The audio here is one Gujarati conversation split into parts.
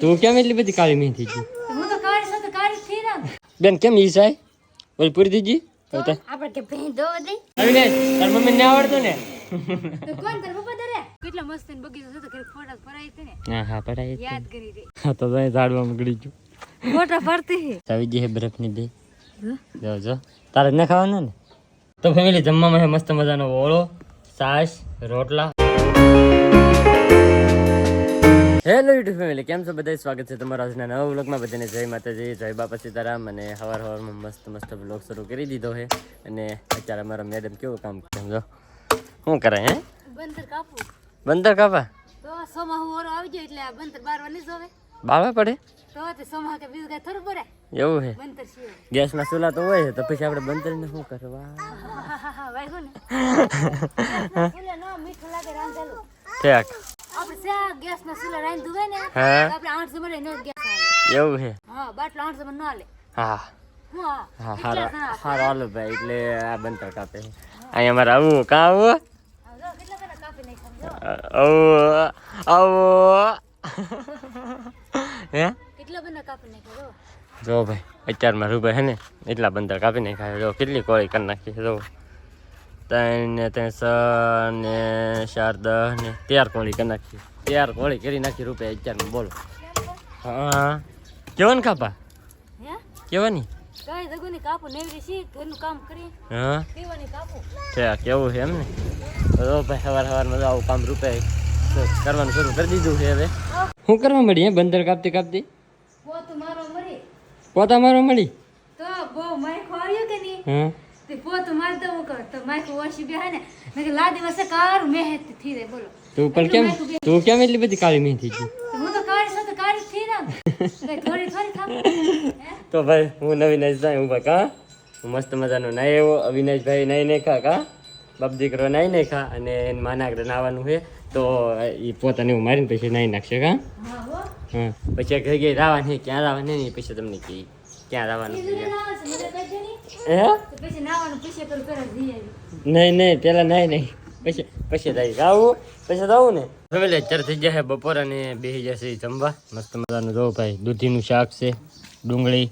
તો કેમ એટલી બધી કાળી હું છું થઈ ને બેન કેમ ઈ સાય બોલ પૂરી દીજી આપણે કે ભેં દો. દે અવિનાશ તાર મમ્મી ને આવડતું ને? તો કોણ તાર પપ્પા દરે કેટલા મસ્ત ને બગીચો છે તો ઘરે ફોટા પરાઈ હતી ને. હા હા પડાય યાદ કરી દે. હા તો ભાઈ ઝાડવામાં ગળી ગયું. ફોટા ફરતી હે. આવી ગઈ હે બરફની દે જો જો તારે ના ખાવાનું ને? તો ફેમિલી જમવામાં મસ્ત મજાનો ઓળો છાશ રોટલા. હેલો યુટ્યુબ ફેમિલી કેમ છો? બધા સ્વાગત છે તમારા આજના નવા વ્લોગમાં. બધાને જય માતાજી જય બાપા સીતારામ. અને હવાર હવારમાં મસ્ત મસ્ત વ્લોગ શરૂ કરી દીધો છે. અને અત્યારે અમારા મેડમ કેવું કામ સમજો શું કરે હે? બંદર કાપો બંદર કાપા તો સોમા હું ઓરો આવી જાય એટલે આ બંદર બારવા નહીં જોવે બાળવા પડે? તો તે સોમા કે બીજું કઈ થોડું પડે? એવું છે. બંદર સિવાય ગેસના ચૂલા તો હોય તો પછી આપણે બંદરને શું કરવા? હા હા હા ને ચૂલા ના મીઠું લાગે રાંધેલું. ઠેક. આપણે છે આ ગેસના ચૂલા ધુવે ને આપણે આઠ જમણે નો ગેસ આવે એવું છે હા બાટલો આઠ જમણ ના લે હા હા હા હારો હારો હાલો ભાઈ એટલે આ બંતર કાપે. અહીંયા અમારે આવું કાં આવું જો. આવું આવું હે? કેટલા કાપી નાખ્યા ભાઈ અત્યારમાં રૂપિયા હે ને એટલા બંદર કાપી નાખ્યા જો કેટલી કોળી કરી નાખી જો. ત્રણ ને ત્રણ છ ને ચાર દસ ને તેર કોળી કરી નાખી. તેર કોળી કરી નાખી રૂપિયા અત્યારમાં બોલો. હા. કેવાની કેવાની કઈ જગુની કાપુ છે કેવું છે એમ ને તો ભાઈ સવાર સવારમાં આવું કામ રૂપે કરવાનું શરૂ કરી દીધું છે હવે. શું કરવા મળી બંદર કાપતી કાપતી? પોતું મારો મળી? તો બહુ કે નહીં? હા? તે પોતું તો માયખો ઓછી બે ને મેં કે લાદી વસે કારું મહેનતથી રે બોલો. તું પણ કેમ તું કેમ એટલી બધી કાળી મેં થઈ તો? હું તો કાઢી છું તો થઈ ને થોડી થોડી ખાવ તો ભાઈ હું નવીનેશ ભાઈ હું ભાઈ કા? હું મસ્ત મજાનો નાય એવો અવિનાશભાઈ નાઈ નહીં ખા કા? બાપ દીકરો નાઈ નહીં ખા અને એને માના આગળ નાવાનું છે. તો એ પોતાને એવું મારીને પછી નાઈ નાખશે કા? હા હા. પછી ઘરે ગઈ રાવાની ક્યાં રાવાની નહીં પછી તમને કહી ક્યાં રાવાનું હે? પછી નાવાનું પછી કરું કરે નહીં નહીં પેલા નહીં નહીં. પછી પછી થાય આવું પછી આવું ને? ફેમિલી અત્યારે થઈ જશે બપોર અને બેસી જશે જમવા. મસ્ત મજાનું જોવું ભાઈ દૂધીનું શાક છે ડુંગળી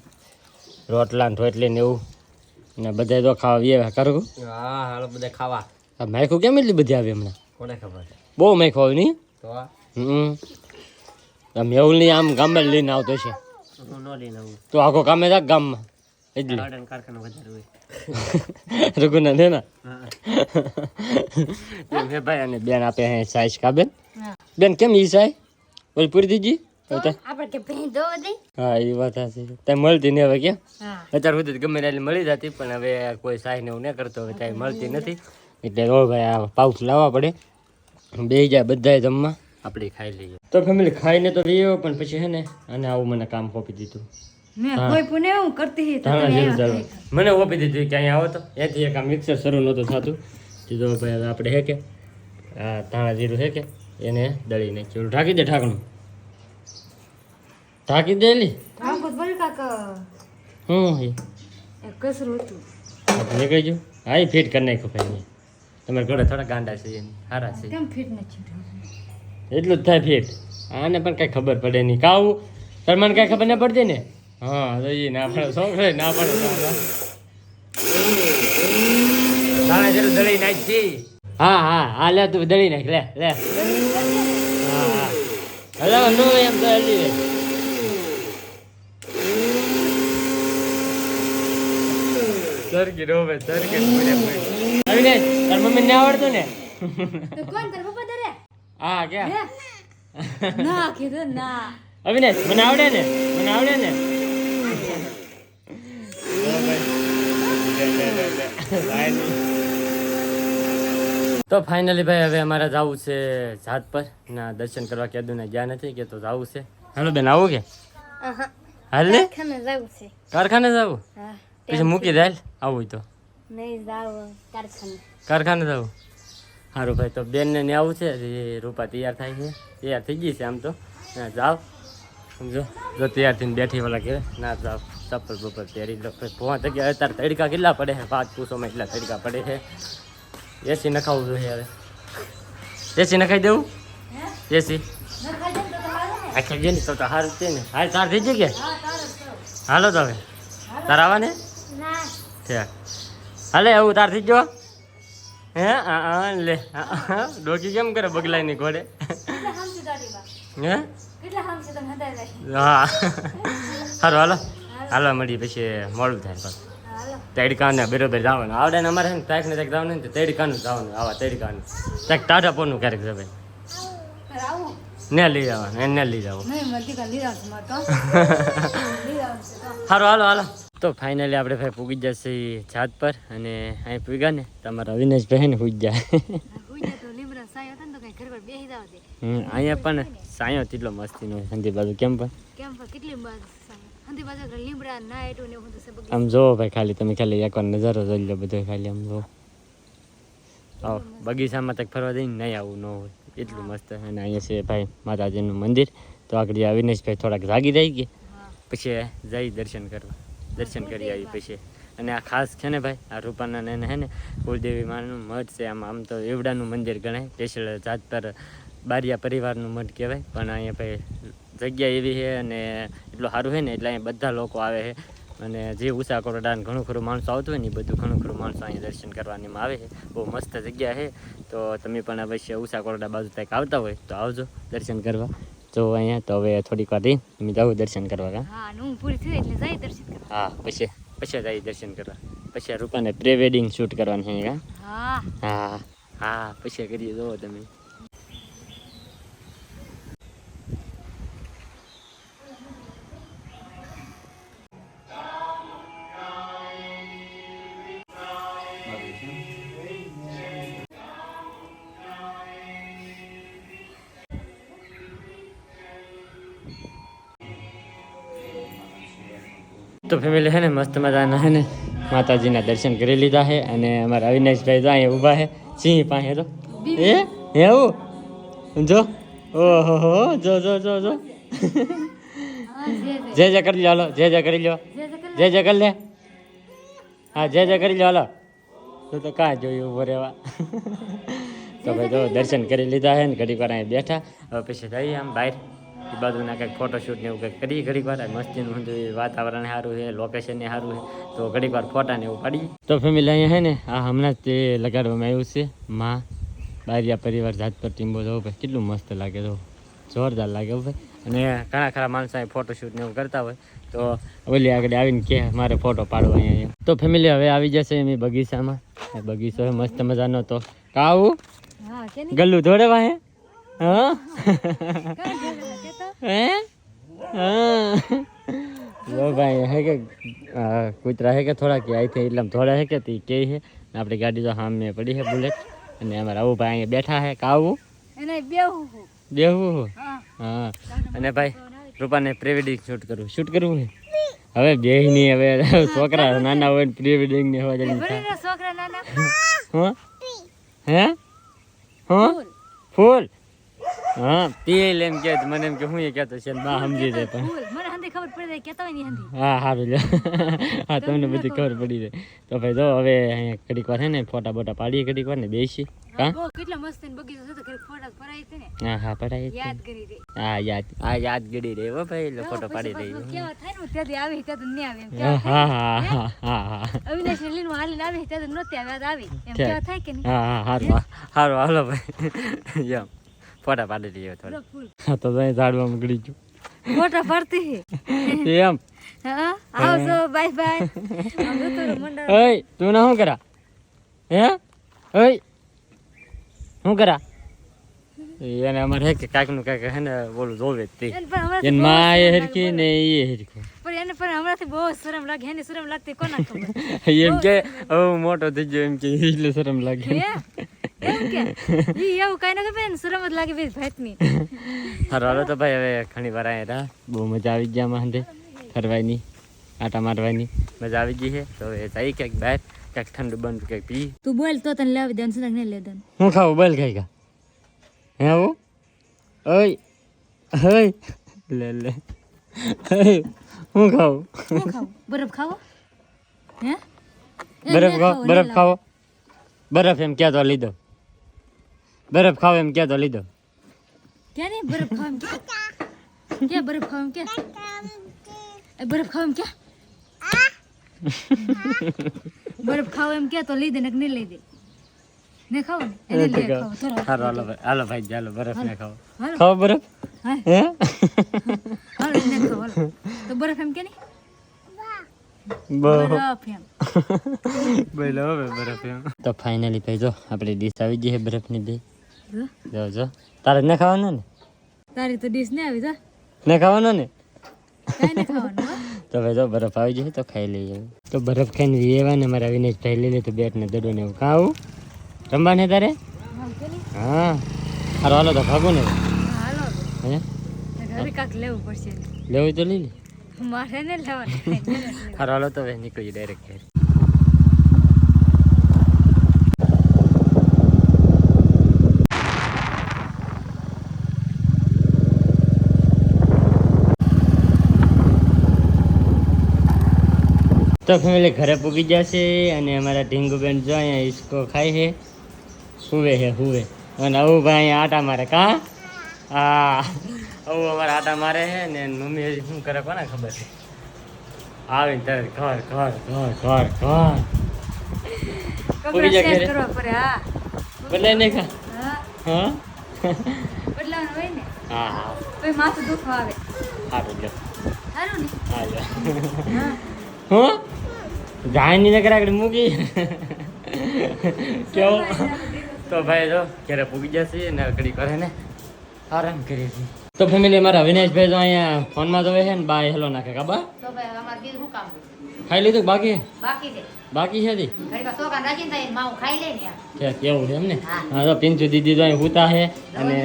રોટલા ને રોટલી ને એવું. ને બધા તો ખાવા વ્યવ કરું હા હાલો બધા ખાવા. આ માયખું કેમ એટલી બધી આવી હમણાં? કોને ખબર? બહુ માયખું આવી નહીં? તો હમ. મેહુલની આમ ગામે લઈને આવતો છે. તો આખો કામે જા ગામમાં. એટલે. ગાર્ડન કારખાનું વધારે હોય. રઘુના ને? ના એમ હે ભાઈ અને બેન આપે હે સાઈઝ કા બેન? બેન કેમ ઈ સાઈ બોલ પૂરી દીજી તો આપણે કે ભેં દો દે હા એ વાત હશે તે મળતી નહીં હવે અત્યાર સુધી ગમે ત્યારે મળી જતી પણ હવે કોઈ સાઈ ને એવું ન કરતો હવે ત્યાં મળતી નથી. એટલે રો ભાઈ આ પાઉચ લાવવા પડે. બે જાય બધાય જમવા. આપણે ખાઈ લઈએ. તો ફેમિલી ખાઈને તો રહ્યો પણ પછી હે ને અને આવું મને કામ સોંપી દીધું. મને ઓપી દીધું કે અહીંયા આવો તો. એથી એક આ મિક્સર શરૂ નહોતું થતું. કીધું ભાઈ આપણે હે કે આ ધાણા જીરું હે કે એને દળી નાખ્યું ઢાંકી દે ઢાંકણું. ઢાંકી દે લી ઠાકોર હું એ? એ કસરું હતું. નીકળી ગયું. હા એ ફિટ કરી નાખ્યું ભાઈ તમારે ઘરે થોડા ગાંડા છે સારા છે. કેમ ફિટ નથી એટલું જ થાય ફિટ. આને પણ કાંઈ ખબર પડે નહીં. કાવું તાર મને કાંઈ ખબર ના પડતી ને? હા તો એ ના પડે. છે ના પડે. દળી નાખી હા હા હા લે તું દળી નાખ લે લે. હા હા. હલો નો એમ તો હજી રે. સરકી રોવે સરકી પૂરે પૂરે. અવિનાશ તાર મમ્મી ને આવડતું ને? તો કોણ તાર પપ્પા દરે? હા હે? ના કીધું ના. અવિનાશ મને આવડે ને? મને આવડે ને? તો ફાઇનલી ભાઈ હવે અમારે જવું છે જાત પર. ના દર્શન કરવા કેદુને ને ગયા નથી કે તો જવું છે. હાલો બેન આવું કે? હાલ? ને કારખાને જવું? પછી મૂકી દે આવું તો. કારખાને. જવું? સારું ભાઈ તો બેનને ને આવું છે રૂપા તૈયાર થાય છે. તૈયાર થઈ ગઈ છે આમ તો. જાઓ જાવ. સમજો જો તૈયાર થઈને બેઠી વાળા ઘરે ના જાવ ચપ્પલ બપલ પહેરી લો પછી પહોંચ ગયા અત્યારે તડકા કેટલા પડે છે પાંચ પૂસોમાં એટલા તડકા પડે છે એસી નખાવું જોઈએ હવે એસી નખાઈ દેવું હે દેશી ન ખાઈ જાય ને તો તો હાલે ને આખા ગયા ને તો તો સારું છે ને હાલ તાર થઈ જગ્યા હા તારે જ તો. હાલો તો હવે તાર આવા ને ના છે હાલે આવું તાર થઈ ગયો હે આ આ લે આ, આ, ડોકી કેમ કરે બગલાઈની ઘોડે કેટલા હામસી ગાડીમાં હે હા. સારું હાલો. હાલો. મળી પછી મોડું થાય પાછું તેડકાને બરોબર જવાનું. આવડે ને અમારે તારીખ ને તારીખ જવાનું ને તડકાનું જવાનું. આવા તડકાનું. તાક ટાટા પોનું ક્યારેક જવાય ને લઈ જવાનું એને લઈ જવું. તો. સારું હાલો હાલો તો ફાઇનલી આપણે ભાઈ પૂગી જશે છાત પર અને અહીં પૂગ્યા ને. તમારા અવિનાશભાઈ ને પૂગી જાય અહીંયા પણ સાયો તેટલો મસ્તીનો સંધી બાજુ. કેમ પણ કેમ પણ કેટલી બાજુ લીમડા ના ને આમ જોવો ભાઈ ખાલી તમે ખાલી એકવાર નજારો જોઈ લો બધો ખાલી આમ જોવો. આવો બગીચામાં તક ફરવા જઈને નહીં આવું ન હોય. એટલું મસ્ત અને અહીંયા છે ભાઈ માતાજીનું મંદિર. તો આગળ અવિનાશભાઈ થોડાક જાગી જાય ગયા. પછી જઈ દર્શન કરવા. દર્શન કરી આવી પછી. અને આ ખાસ છે ને ભાઈ આ રૂપાના ને એને હે ને કુલદેવી માનું મઠ છે. આમ આમ તો એવડાનું મંદિર ગણાય. સ્પેશિયલ જાત પર બારિયા પરિવારનું મઠ કહેવાય. પણ અહીંયા ભાઈ જગ્યા એવી છે અને એટલું સારું છે ને એટલે અહીંયા બધા લોકો આવે છે. અને જે ઉષા કોરડાને ઘણું ખરું માણસો આવતું હોય ને એ બધું ઘણું ખરું માણસો અહીંયા દર્શન કરવાની આવે છે. બહુ મસ્ત જગ્યા છે. તો તમે પણ અવશ્ય ઉષા કોરડા બાજુ કંઈક આવતા હોય તો આવજો દર્શન કરવા. જો અહીંયા તો હવે થોડીક વાર રહી અમે જાઉં દર્શન કરવા. હા પછી. પછી જાય દર્શન કરવા. પછી રૂપાને પ્રી વેડિંગ શૂટ કરવાનું છે હા. હા. હા પછી કરીએ જોવો તમે. તો ફેમિલી છે ને મસ્ત મજાના છે ને. માતાજીના દર્શન કરી લીધા છે અને અમારા અવિનાશભાઈ તો અહીંયા ઊભા છે. સિંહ પાસે તો એ? એવું? જો. ઓહો હો જો જો જો જો. જય જે જે જે જે કરી લો હાલો. જે જે કરી લો જે જે કર લે. હા જે જે કરી લો હાલો. તો તો કાં જોયું ઊભો રહેવા. તો ભાઈ જો દર્શન કરી લીધા છે ને ઘડીક વાર અહીં બેઠા. હવે પછી જઈએ આમ બહાર. એ બાજુના કંઈક ફોટોશૂટ ને એવું કંઈક કરીએ. ઘડીક વાર મસ્તીનું એ વાતાવરણ સારું છે લોકેશન સારું છે તો ઘડીક વાર ફોટા ને એવું પાડીએ. તો ફેમિલી અહીંયા છે ને આ હમણાં જ તે લગાડવામાં આવ્યું છે. માં બારિયા પરિવાર જાત પર ટીમ્બો જો ભાઈ કેટલું મસ્ત લાગે તો. જોરદાર લાગે ભાઈ. અને ઘણા ખરા માણસો અહીં ફોટોશૂટ ને એવું કરતા હોય તો ઓલી આગળ આવીને કે મારે ફોટો પાડવો અહીંયા તો ફેમિલી હવે આવી જશે એમ બગીચામાં. બગીચો મસ્ત મજાનો તો. કાવું ગલ્લું ધોડે વાહે હા? કાંઈ જરૂર નથી તો હે હા જો ભાઈ હે કે આ કૂતરા હે કે થોડા કે અહીંથી એટલે થોડા હે કે તી કે છે ને આપણી ગાડી તો સામે પડી છે બુલેટ અને અમારા આવું ભાઈ અહીંયા બેઠા હે કાવું એને બેહું હું દેવું હા હા અને ભાઈ રૂપાને પ્રી વેડિંગ શૂટ કરવું શૂટ કરવું ને હવે બે ની હવે છોકરા નાના હોય ને પ્રી વેડિંગ ને હવે જલ્દી થાય ભરીને છોકરા નાના હા હે હા ફૂલ હા પીએલ એમ કે મને એમ કે હું એ કહેતો છે ને બા સમજી જાય પણ. મને હંધી ખબર પડી જાય કેતા હોયની હંધી. હા સારું લ્યો. હા તમને બધી ખબર પડી જાય. તો ભાઈ જો હવે અહીંયા ઘડીક વાર છે ને ફોટા બોટા પાડીએ ઘડીક વાર ને બેસી હા બહુ મસ્ત એને બગીચો છે તો ઘરે ફોટા પડાય છે ને. હા હા પડાય છે. યાદ કરી દે. હા યાદ હા યાદ ગડી રહી હો ભાઈ લો ફોટો પાડી રહી પાછું કેવા થાય ને ત્યાંથી આવી ત્યાં તો નહીં આવે એમ હા હા હા હા? હા અવિનાશ ને લીનું હાલીને આવી ત્યાં નહોતી આવી, આવી એમ કેવા થાય કે નહીં? હા હા હારું હારું હાલો ભાઈ. એમ ફોટા પાડી દઈએ થોડા. તો અહીં ઝાડવામાં ગળી ગયું. ફોટા પાડતી એમ? આવજો બાય બાય. ઓય તું ના શું કરા? હે? ઓય. શું કરા? એને અમારે હે કે કાંઈકનું કાંઈક હે ને બોલું જોવે તે. એને માં એ હરખી ને એ હરખું. પણ એને પણ હમણાંથી બહુ શરમ લાગે. એને શરમ લાગતી કોના ખબર? એમ કે હવે હું મોટો થઈ ગયો. એમ કે એટલે શરમ લાગે. હે? એમ કે? ઈ એવું કઈ ન કે શરમ જ લાગે ભાઈ ભાતની હાલો તો ભાઈ હવે ઘણી વાર અહીંયા રહ્યા બહુ મજા આવી ગયા હંધે ફરવાની આટા મારવાની. મજા આવી ગઈ છે. તો હવે જઈ ક્યાંક બહાર ક્યાંક ઠંડુ બંધ ક્યાંક પી. તું બોલ તો તને લાવી દે સુધા નહીં લે દે. હું ખાવું? બોલ ખાઈ કા હે આવું? ઓય ઓય. લે લે. હું ખાવું? હું ખાવું? બરફ ખાવો? હે? બરફ નહીં બરફ ખાવો. બરફ એમ ક્યાં તો લીધો બરફ ખાવ એમ કે તો લીધો. ક્યાં નહીં બરફ ખાવ એમ કે ક્યાં બરફ ખાવ એમ કે બરફ ખાવ એમ કે બરફ ખાવ એમ કે તો લઈ દે ને નહીં લઈ દે ને ખાવ ને એને લઈ ખાવ હાલો હાલો ભાઈ હાલો ભાઈ ચાલો બરફ ને ખાવ. ખાવ બરફ? હે. હાલો ને ખાવ હાલો. તો બરફ એમ કે નહીં? તો ફાઇનલી ભાઈ જો આપણે ડીશ આવી ગઈ છે બરફની બે જો, જો તારે ન ખાવાનો ને? તારી તો ડીશ ને આવી જા. ન ખાવાનો ને? કાંઈ નહીં ખાવાનું તો ભાઈ જો બરફ આવી જશે તો ખાઈ લઈએ. તો બરફ ખાઈને એવા ને મારા વિનેશ ભાઈ લઈ લે તો બેટ ને દડો ને એવું ખાવું. આવું રમવા ને તારે? હા, હારો હાલો તો ભાગો ને હાલો. હે? ઘરે કાંક લેવું પડશે. લેવું તો લઈ લે. મારે ને લેવાનું. હારો હાલો તો હવે નીકળી ડાયરેક્ટ ઘરે. તો ફેમિલી ઘરે પૂગી જશે અને અમારા ઢીંગુબેન જો અહીંયા હિસકો ખાય છે. હુવે છે હુવે. અને આવું ભાઈ આટા મારે કા? હા. આવું અમારા આટા મારે છે ને મમ્મી હજી શું કરે કોને ખબર છે? આવીને તરત ઘર ઘર ઘર ઘર ઘર. પૂગી જાય ઘરે. હા. બદલાય નહીં ખા હા. હા? બદલાવાનું હોય ને? હા હા. માથું દુખવા આવે. સારું લ્યો. સારું ને? હા. હા? જાયની નગર આગળ મૂકી. કેવો? તો ભાઈ જો ક્યારે પૂગી જશે ને અકડી કરે ને. આરામ કરીએ છીએ. તો ફેમિલી મારા વિનેશભાઈ તો અહીંયા ફોનમાં જોવે છે ને બાય હેલો નાખે કાબા તો ભાઈ અમારે બીજું કામ ખાઈ લીધું કે બાકી? બાકી છે. બાકી છે દી કે કેવું છે એમ ને હા. હા તો પિંચુ દીદી તો અહીં હુતા છે અને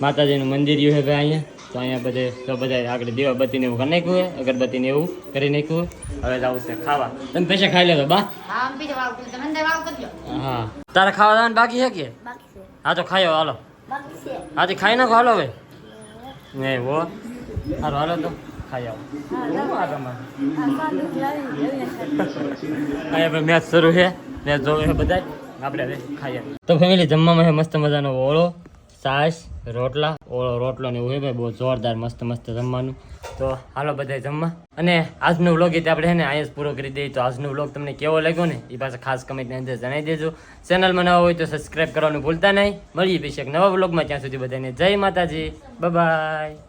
માતાજીનું મંદિર રહ્યું છે ભાઈ અહીંયા. તો અહીંયા બધે તો બધા આગળ દીવાબત્તીને એવું કરી નાખ્યું હોય અગરબત્તીને એવું કરી નાખ્યું હવે જવું છે ખાવા. તમે પૈસા ખાઈ લેતો બા. હા તારે ખાવા જવાનું બાકી છે કે? હા તો ખાયો હાલો. બાકી છે. હા તો ખાઈ નાખો હાલો હવે. ને વો હાલો હાલો તો. ખાઈ આવો. મેચ શરૂ છે. મેચ જોવે બધા આપણે હવે ખાઈએ તો ફેમિલી જમવામાં મસ્ત મજાનો ઓળો છાશ રોટલા. ઓળો રોટલો ને એવું હોય ભાઈ, બહુ જોરદાર મસ્ત મસ્ત જમવાનું. તો હાલો બધા જમવા. અને આજનો વ્લોગ એ આપણે ને અહીંયા જ પૂરો કરી દઈએ. તો આજનો વ્લોગ તમને કેવો લાગ્યો ને એ પાસે ખાસ કમેન્ટની અંદર જણાવી દેજો. ચેનલમાં નવા હોય તો સબસ્ક્રાઈબ કરવાનું ભૂલતા નહીં. મળીએ પછી એક નવા વ્લોગમાં ત્યાં સુધી બધાને જય માતાજી. બાય